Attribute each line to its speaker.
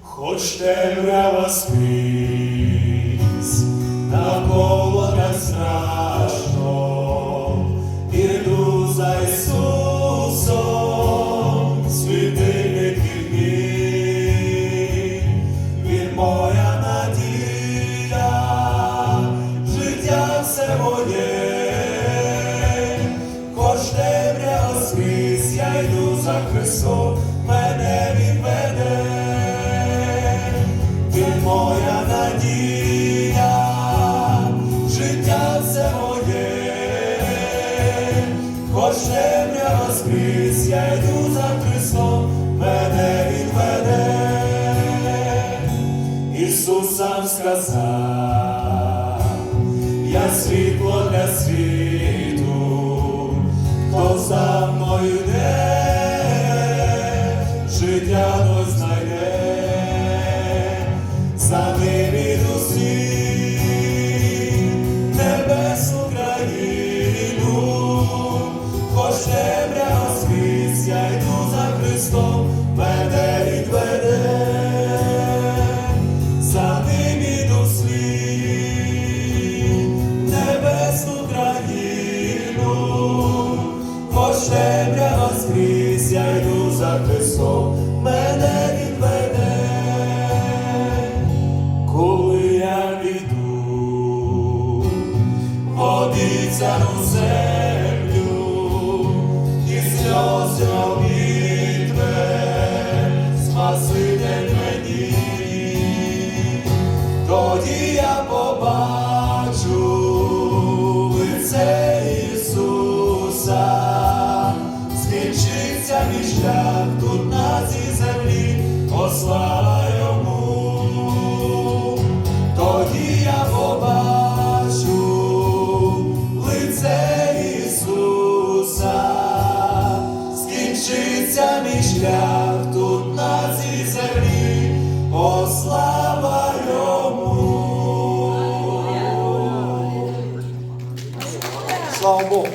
Speaker 1: Хоч темрява скрізь, за Христом, мене Він веде. Він моя надія, життя все моє, хоч темрява скрізь, я йду за Христом, мене Він веде. Ісус сам сказав, я світло для світу, життя той знайде, за ним іду світ, небесну країну, хоч темря освіт, я йду за Христом, хоч темрява скрізь, я йду за Христом, мене відведе, коли я піду, в обіцяну землю, і сльози обітве, Спаситель мені, тоді я побачу скінчиться мій шлях тут на цій землі, о слава йому, тоді я побачу лице Ісуса, скінчиться мій шлях тут на цій землі, о слава йому.
Speaker 2: Слава Богу.